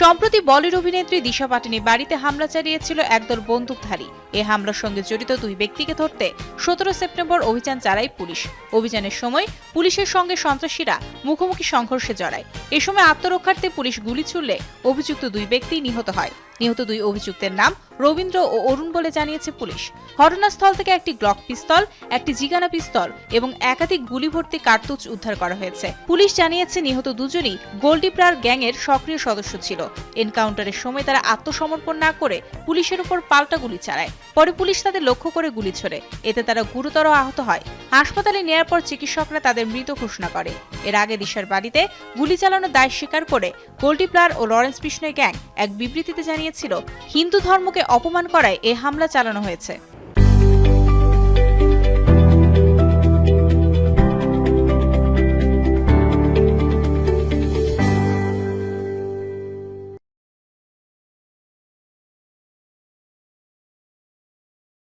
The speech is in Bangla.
সম্প্রতি বলিউড অভিনেত্রী দিশা পাটিনি বাড়িতে হামলা চালিয়েছিল একদল বন্দুকধারী। এ হামলার সঙ্গে জড়িত দুই ব্যক্তিকে ধরতে সতেরো সেপ্টেম্বর অভিযান চালায় পুলিশ। অভিযানের সময় পুলিশের সঙ্গে সন্ত্রাসীরা মুখোমুখি সংঘর্ষে জড়ায়। এ সময় আত্মরক্ষার্থে পুলিশ গুলি ছুড়লে অভিযুক্ত দুই ব্যক্তি নিহত হয়। নিহত দুই অভিযুক্তের নাম রবীন্দ্র ও অরুণ বলে জানিয়েছে পুলিশ। ঘটনাস্থল থেকে একটি গ্লক পিস্তল, একটি জিগানা পিস্তল এবং একাধিক গুলি ভর্তি কার্তুজ উদ্ধার করা হয়েছে। পুলিশ জানিয়েছে, নিহত দুজনই গোল্ডিপ্রার গ্যাংয়ের সক্রিয় সদস্য ছিল। এনকাউন্টারের সময় তারা আত্মসমর্পণ না করে পুলিশের উপর পাল্টা গুলি চালায়। পরে পুলিশ তাদের লক্ষ্য করে গুলি এতে তারা গুরুতর আহত হয়। হাসপাতালে নেয়ার পর চিকিৎসকরা তাদের মৃত ঘোষণা করে। এর আগে দিশার বাড়িতে গুলি চালানোর দায় স্বীকার করে গোল্ডিপ্লার ও লরেন্স বিষ্ণয় গ্যাং এক বিবৃতিতে জানিয়েছিল, হিন্দু ধর্মকে অপমান করায় এ হামলা চালানো হয়েছে।